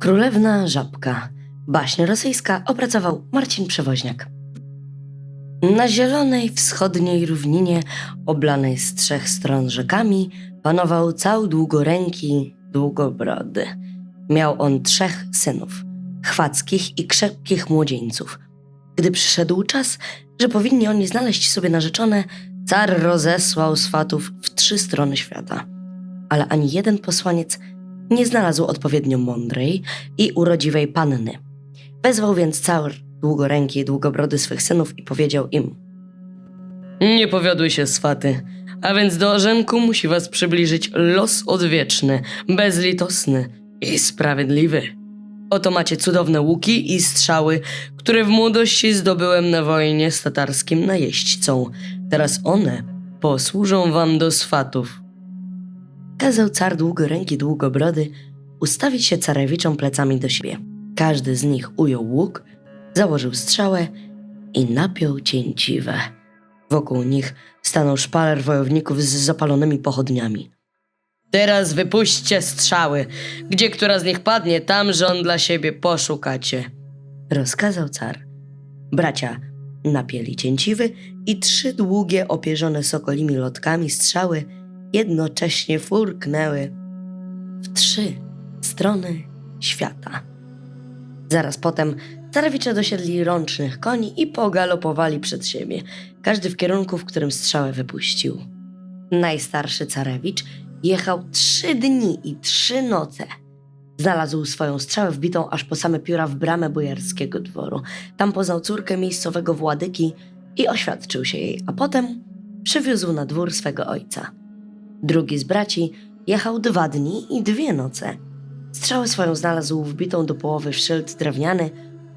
Królewna Żabka. Baśń rosyjska opracował Marcin Przewoźniak. Na zielonej wschodniej równinie, oblanej z trzech stron rzekami, panował cał długoręki, długobrody. Miał on trzech synów, chwackich i krzepkich młodzieńców. Gdy przyszedł czas, że powinni oni znaleźć sobie narzeczone, car rozesłał swatów w trzy strony świata. Ale ani jeden posłaniec nie znalazł odpowiednio mądrej i urodziwej panny. Wezwał więc car długoręki i długobrody swych synów i powiedział im Nie powiodły się swaty, a więc do orzenku musi was przybliżyć los odwieczny, bezlitosny i sprawiedliwy. Oto macie cudowne łuki i strzały, które w młodości zdobyłem na wojnie z tatarskim najeźdźcą. Teraz one posłużą wam do swatów. Kazał car długoręki długobrody ustawić się carewiczom plecami do siebie. Każdy z nich ujął łuk, założył strzałę i napiął cięciwe. Wokół nich stanął szpaler wojowników z zapalonymi pochodniami. Teraz wypuśćcie strzały. Gdzie która z nich padnie, tam żon dla siebie poszukacie. Rozkazał car. Bracia napięli cięciwy i trzy długie, opierzone sokolimi lotkami strzały jednocześnie furknęły w trzy strony świata. Zaraz potem carewicze dosiedli rącznych koni i pogalopowali przed siebie, każdy w kierunku, w którym strzałę wypuścił. Najstarszy carewicz jechał trzy dni i trzy noce. Znalazł swoją strzałę wbitą aż po same pióra w bramę bojarskiego dworu. Tam poznał córkę miejscowego władyki i oświadczył się jej, a potem przywiózł na dwór swego ojca. Drugi z braci jechał dwa dni i dwie noce. Strzałę swoją znalazł wbitą do połowy w szyld drewniany,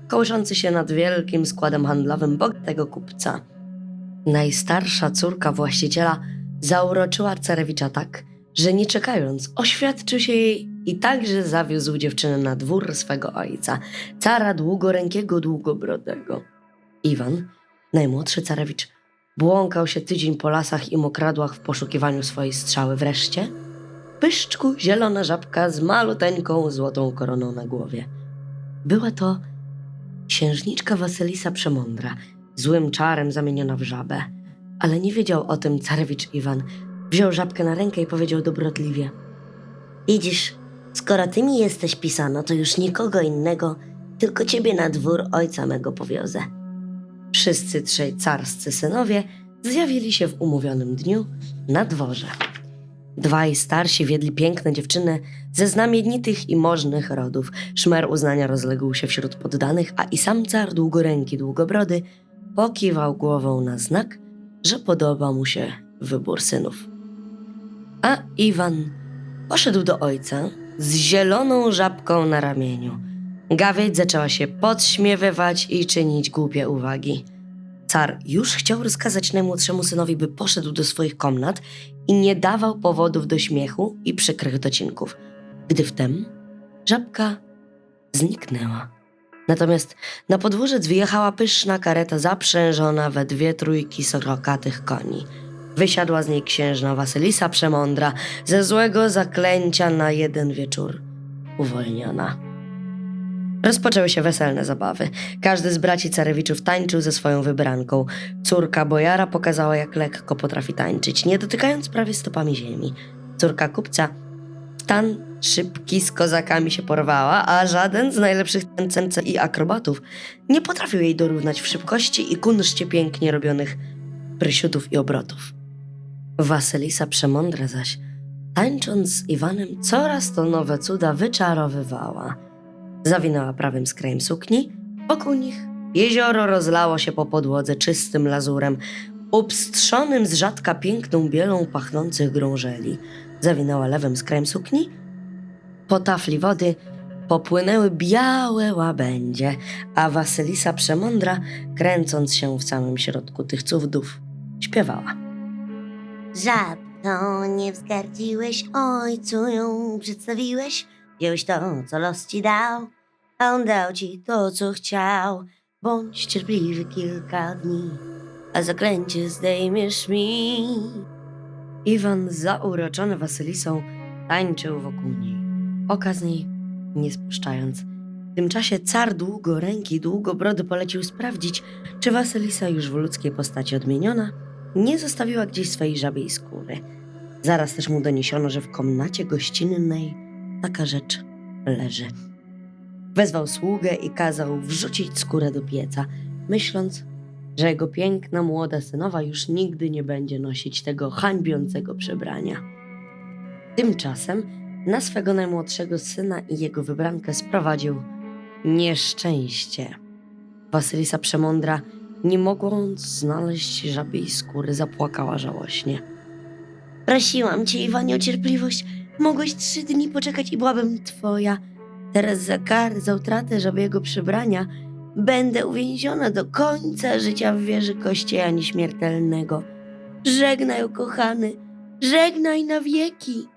kołyszący się nad wielkim składem handlowym bogatego kupca. Najstarsza córka właściciela zauroczyła carewicza tak, że nie czekając, oświadczył się jej i także zawiózł dziewczynę na dwór swego ojca, cara długorękiego, długobrodego. Iwan, najmłodszy carewicz, błąkał się tydzień po lasach i mokradłach w poszukiwaniu swojej strzały. Wreszcie pyszczku zielona żabka z maluteńką złotą koroną na głowie. Była to księżniczka Wasylisa Przemądra, złym czarem zamieniona w żabę. Ale nie wiedział o tym carewicz Iwan. Wziął żabkę na rękę i powiedział dobrotliwie. Widzisz, skoro ty mi jesteś pisana, to już nikogo innego, tylko ciebie na dwór ojca mego powiozę. Wszyscy trzej carscy synowie zjawili się w umówionym dniu na dworze. Dwaj starsi wiedli piękne dziewczyny ze znamienitych i możnych rodów. Szmer uznania rozległ się wśród poddanych, a i sam car długoręki długobrody pokiwał głową na znak, że podoba mu się wybór synów. A Iwan poszedł do ojca z zieloną żabką na ramieniu. Gawieć zaczęła się podśmiewywać i czynić głupie uwagi. Car już chciał rozkazać najmłodszemu synowi, by poszedł do swoich komnat i nie dawał powodów do śmiechu i przykrych docinków, gdy wtem żabka zniknęła. Natomiast na podwórzec wyjechała pyszna kareta zaprzężona we dwie trójki sorokatych koni. Wysiadła z niej księżna Wasylisa Przemądra, ze złego zaklęcia na jeden wieczór uwolniona. Rozpoczęły się weselne zabawy. Każdy z braci carewiczów tańczył ze swoją wybranką. Córka bojara pokazała, jak lekko potrafi tańczyć, nie dotykając prawie stopami ziemi. Córka kupca w tan szybki z kozakami się porwała, a żaden z najlepszych tańcence i akrobatów nie potrafił jej dorównać w szybkości i kunszcie pięknie robionych prysiutów i obrotów. Wasylisa Przemądra zaś, tańcząc z Iwanem, coraz to nowe cuda wyczarowywała. Zawinęła prawym skrajem sukni, wokół nich jezioro rozlało się po podłodze czystym lazurem, upstrzonym z rzadka piękną bielą pachnących grążeli. Zawinęła lewym skrajem sukni, po tafli wody popłynęły białe łabędzie, a Wasylisa Przemądra, kręcąc się w samym środku tych cudów, śpiewała. Żabko, nie wzgardziłeś, ojcu ją przedstawiłeś. Wziąłeś to, co los ci dał, a on dał ci to, co chciał. Bądź cierpliwy kilka dni, a zaklęcie zdejmiesz mi. Iwan, zauroczony Wasylisą, tańczył wokół niej. Oka z niej nie spuszczając. W tym czasie car długoręki, długobrody polecił sprawdzić, czy Wasylisa już w ludzkiej postaci odmieniona nie zostawiła gdzieś swojej żabiej skóry. Zaraz też mu doniesiono, że w komnacie gościnnej taka rzecz leży. Wezwał sługę i kazał wrzucić skórę do pieca, myśląc, że jego piękna młoda synowa już nigdy nie będzie nosić tego hańbiącego przebrania. Tymczasem na swego najmłodszego syna i jego wybrankę sprowadził nieszczęście. Wasylisa Przemądra, nie mogąc znaleźć żabiej skóry, zapłakała żałośnie. Prosiłam cię, Iwanie, o cierpliwość. Mogłeś trzy dni poczekać i byłabym twoja. Teraz za karę, za utratę żabiego przybrania będę uwięziona do końca życia w wieży kościeja nieśmiertelnego. Żegnaj, ukochany, żegnaj na wieki.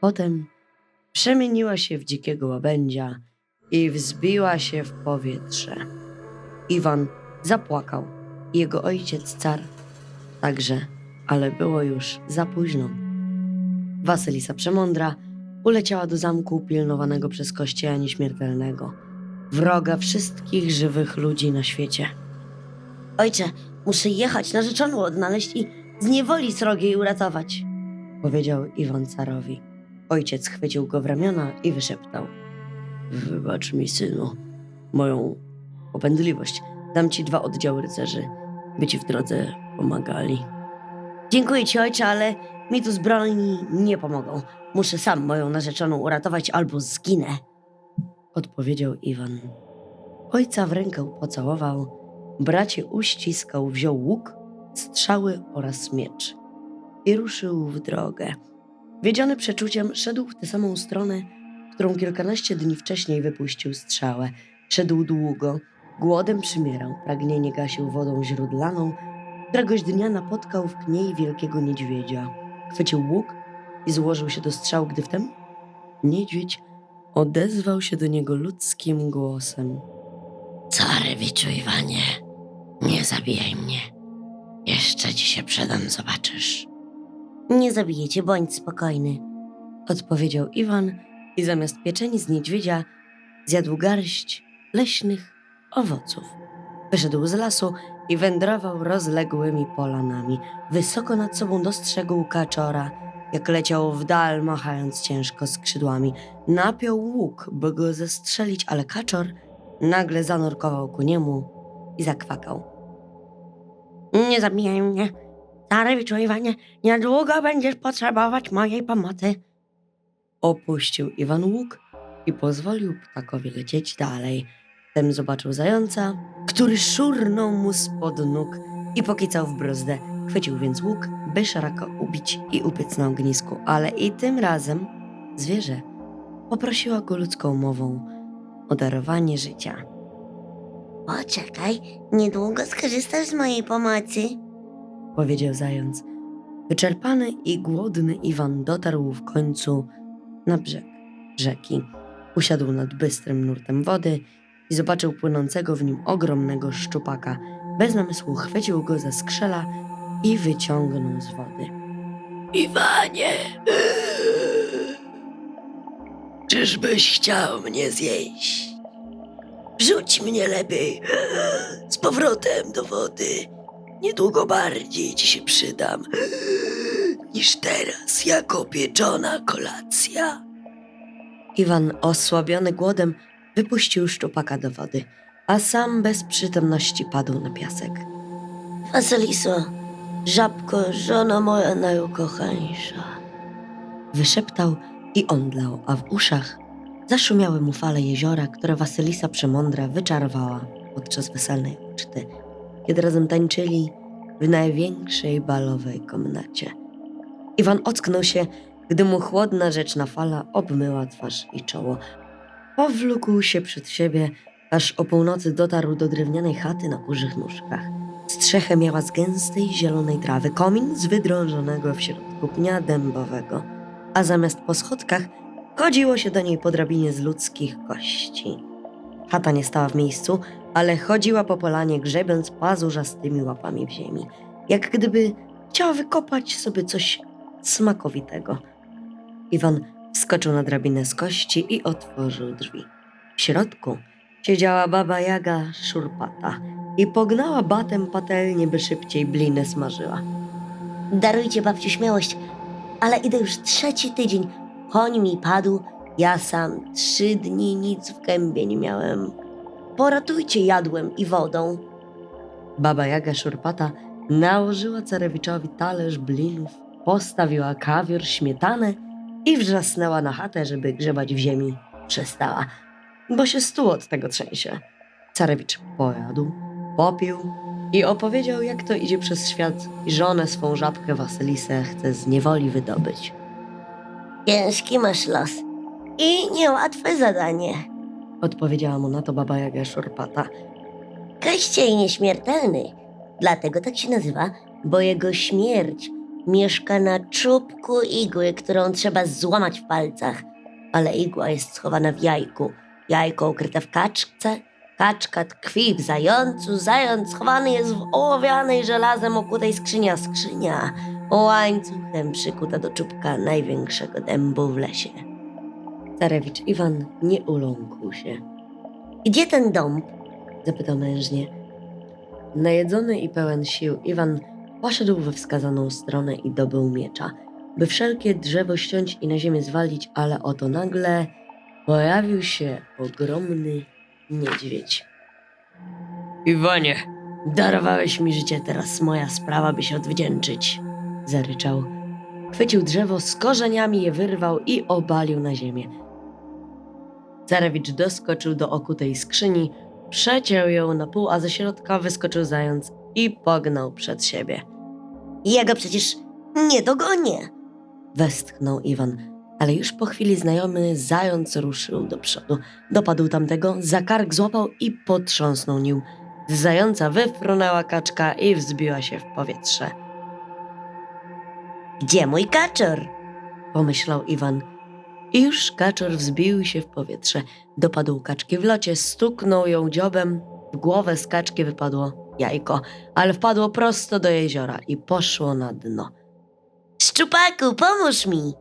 Potem przemieniła się w dzikiego łabędzia i wzbiła się w powietrze. Iwan zapłakał jego ojciec car także, ale było już za późno. Wasylisa Przemądra uleciała do zamku pilnowanego przez kościeja nieśmiertelnego, wroga wszystkich żywych ludzi na świecie. Ojcze, muszę jechać, narzeczoną odnaleźć i z niewoli srogiej uratować. powiedział Iwan carowi. Ojciec chwycił go w ramiona i wyszeptał: Wybacz mi, synu, moją popędliwość. Dam ci dwa oddziały rycerzy, by ci w drodze pomagali. Dziękuję ci, ojcze, ale mi tu z broni nie pomogą. Muszę sam moją narzeczoną uratować albo zginę. Odpowiedział Iwan. Ojca w rękę pocałował, bracie uściskał, wziął łuk, strzały oraz miecz i ruszył w drogę. Wiedziony przeczuciem, szedł w tę samą stronę, którą kilkanaście dni wcześniej wypuścił strzałę. Szedł długo, głodem przymierał, pragnienie gasił wodą źródlaną. Któregoś dnia napotkał w kniei wielkiego niedźwiedzia. Chwycił łuk i złożył się do strzału, gdy wtem niedźwiedź odezwał się do niego ludzkim głosem. Carewiczu Iwanie, nie zabijaj mnie. Jeszcze ci się przedam, zobaczysz. Nie zabiję cię, bądź spokojny. Odpowiedział Iwan i zamiast pieczeni z niedźwiedzia zjadł garść leśnych owoców. Wyszedł z lasu i wędrował rozległymi polanami. Wysoko nad sobą dostrzegł kaczora, jak leciał w dal, machając ciężko skrzydłami. Napiął łuk, by go zestrzelić, ale kaczor nagle zanurkował ku niemu i zakwakał. Nie zabijaj mnie. Carewiczu Iwanie, niedługo będziesz potrzebować mojej pomocy. Opuścił Iwan łuk i pozwolił ptakowi lecieć dalej. Wtem zobaczył zająca, który szurnął mu spod nóg i pokicał w brozdę. Chwycił więc łuk, by szaraka ubić i upiec na ognisku, ale i tym razem zwierzę poprosiła go ludzką mową o darowanie życia. Poczekaj, niedługo skorzystasz z mojej pomocy. powiedział zając. Wyczerpany i głodny Iwan dotarł w końcu na brzeg rzeki. Usiadł nad bystrym nurtem wody i zobaczył płynącego w nim ogromnego szczupaka. Bez namysłu chwycił go za skrzela i wyciągnął z wody. Iwanie! Czyżbyś chciał mnie zjeść? Rzuć mnie lepiej z powrotem do wody. Niedługo bardziej ci się przydam niż teraz jako pieczona kolacja. Iwan, osłabiony głodem, wypuścił szczupaka do wody, a sam bez przytomności padł na piasek. Wasiliso, żabko, żona moja najukochańsza. Wyszeptał i omdlał, a w uszach zaszumiały mu fale jeziora, które Wasylisa Przemądra wyczarowała podczas weselnej uczty, kiedy razem tańczyli w największej balowej komnacie. Iwan ocknął się, gdy mu chłodna rzeczna fala obmyła twarz i czoło. Powlókł się przed siebie, aż o północy dotarł do drewnianej chaty na kurzych nóżkach. Strzechę miała z gęstej zielonej trawy, komin z wydrążonego w środku pnia dębowego, a zamiast po schodkach chodziło się do niej po drabinie z ludzkich kości. Chata nie stała w miejscu, ale chodziła po polanie, grzebiąc pazurzastymi łapami w ziemi, jak gdyby chciała wykopać sobie coś smakowitego. Iwan Wskoczył na drabinę z kości i otworzył drzwi. W środku siedziała baba Jaga szurpata i pognała batem patelnię, by szybciej bliny smażyła. Darujcie babciu śmiałość, ale idę już trzeci tydzień. Koń mi padł, ja sam trzy dni nic w gębie nie miałem. Poratujcie jadłem i wodą. Baba Jaga szurpata nałożyła carewiczowi talerz blinów, postawiła kawior, śmietanę i wrzasnęła na chatę, żeby grzebać w ziemi przestała, bo się stół od tego trzęsie. Carewicz pojadł, popił i opowiedział, jak to idzie przez świat i żonę swą żabkę Wasylisę chce z niewoli wydobyć. Ciężki masz los i niełatwe zadanie. Odpowiedziała mu na to baba Jaga szurpata. Kościej nieśmiertelny, dlatego tak się nazywa, bo jego śmierć mieszka na czubku igły, którą trzeba złamać w palcach, ale igła jest schowana w jajku. Jajko ukryte w kaczce, kaczka tkwi w zającu, zając schowany jest w ołowianej żelazem okutej skrzyni, a skrzynia łańcuchem przykuta do czubka największego dębu w lesie. Carewicz Iwan nie uląkł się. Gdzie ten dąb? Zapytał mężnie. Najedzony i pełen sił, Iwan poszedł we wskazaną stronę i dobył miecza, by wszelkie drzewo ściąć i na ziemię zwalić, ale oto nagle pojawił się ogromny niedźwiedź. Iwanie, darowałeś mi życie, teraz moja sprawa, by się odwdzięczyć, zaryczał. Chwycił drzewo z korzeniami, je wyrwał i obalił na ziemię. Carewicz doskoczył do okutej skrzyni, przeciął ją na pół, a ze środka wyskoczył zając i pognał przed siebie. Ja go przecież nie dogonię. Westchnął Iwan, ale już po chwili znajomy zając ruszył do przodu. Dopadł tamtego, za kark złapał i potrząsnął nim. Z zająca wyfrunęła kaczka i wzbiła się w powietrze. Gdzie mój kaczor? Pomyślał Iwan. I już kaczor wzbił się w powietrze. Dopadł kaczki w locie, stuknął ją dziobem. W głowę z kaczki wypadło jajko, ale wpadło prosto do jeziora i poszło na dno. Szczupaku, pomóż mi!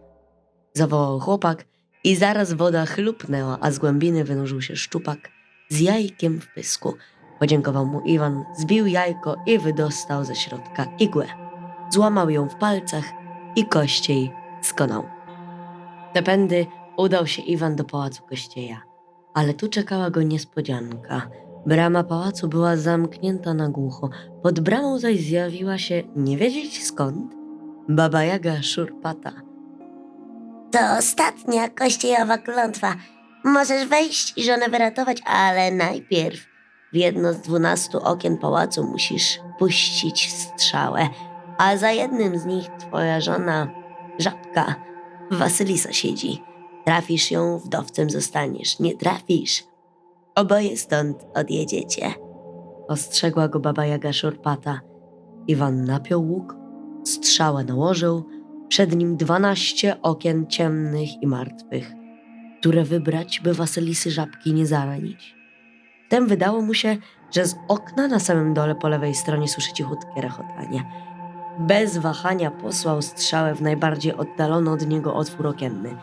Zawołał chłopak i zaraz woda chlupnęła, a z głębiny wynurzył się szczupak z jajkiem w pysku. Podziękował mu Iwan, zbił jajko i wydostał ze środka igłę. Złamał ją w palcach i kościej skonał. Tepędy udał się Iwan do pałacu Kościeja, ale tu czekała go niespodzianka. Brama pałacu była zamknięta na głucho, pod bramą zaś zjawiła się, nie wiedzieć skąd, baba Jaga Szurpata. To ostatnia kościejowa klątwa. Możesz wejść i żonę wyratować, ale najpierw w jedno z dwunastu okien pałacu musisz puścić strzałę, a za jednym z nich twoja żona, żabka, Wasylisa siedzi. Trafisz ją, wdowcem zostaniesz. Nie trafisz. Oboje stąd odjedziecie. Ostrzegła go baba Jaga Szurpata. Iwan napiął łuk, strzałę nałożył, przed nim dwanaście okien ciemnych i martwych, które wybrać, by Wasylisy żabki nie zaranić. Wtem wydało mu się, że z okna na samym dole po lewej stronie słyszy cichutkie rechotanie. Bez wahania posłał strzałę w najbardziej oddalony od niego otwór okienny.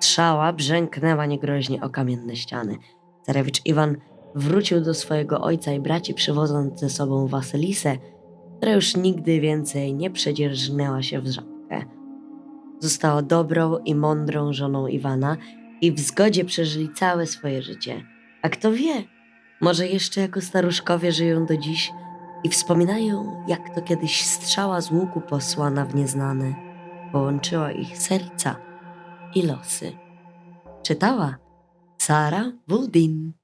Strzała brzęknęła niegroźnie o kamienne ściany. Carewicz Iwan wrócił do swojego ojca i braci, przywodząc ze sobą Wasylisę, która już nigdy więcej nie przedzierżnęła się w żabkę. Została dobrą i mądrą żoną Iwana i w zgodzie przeżyli całe swoje życie. A kto wie, może jeszcze jako staruszkowie żyją do dziś i wspominają, jak to kiedyś strzała z łuku posłana w nieznane połączyła ich serca i losy. Czytała Сара Волдин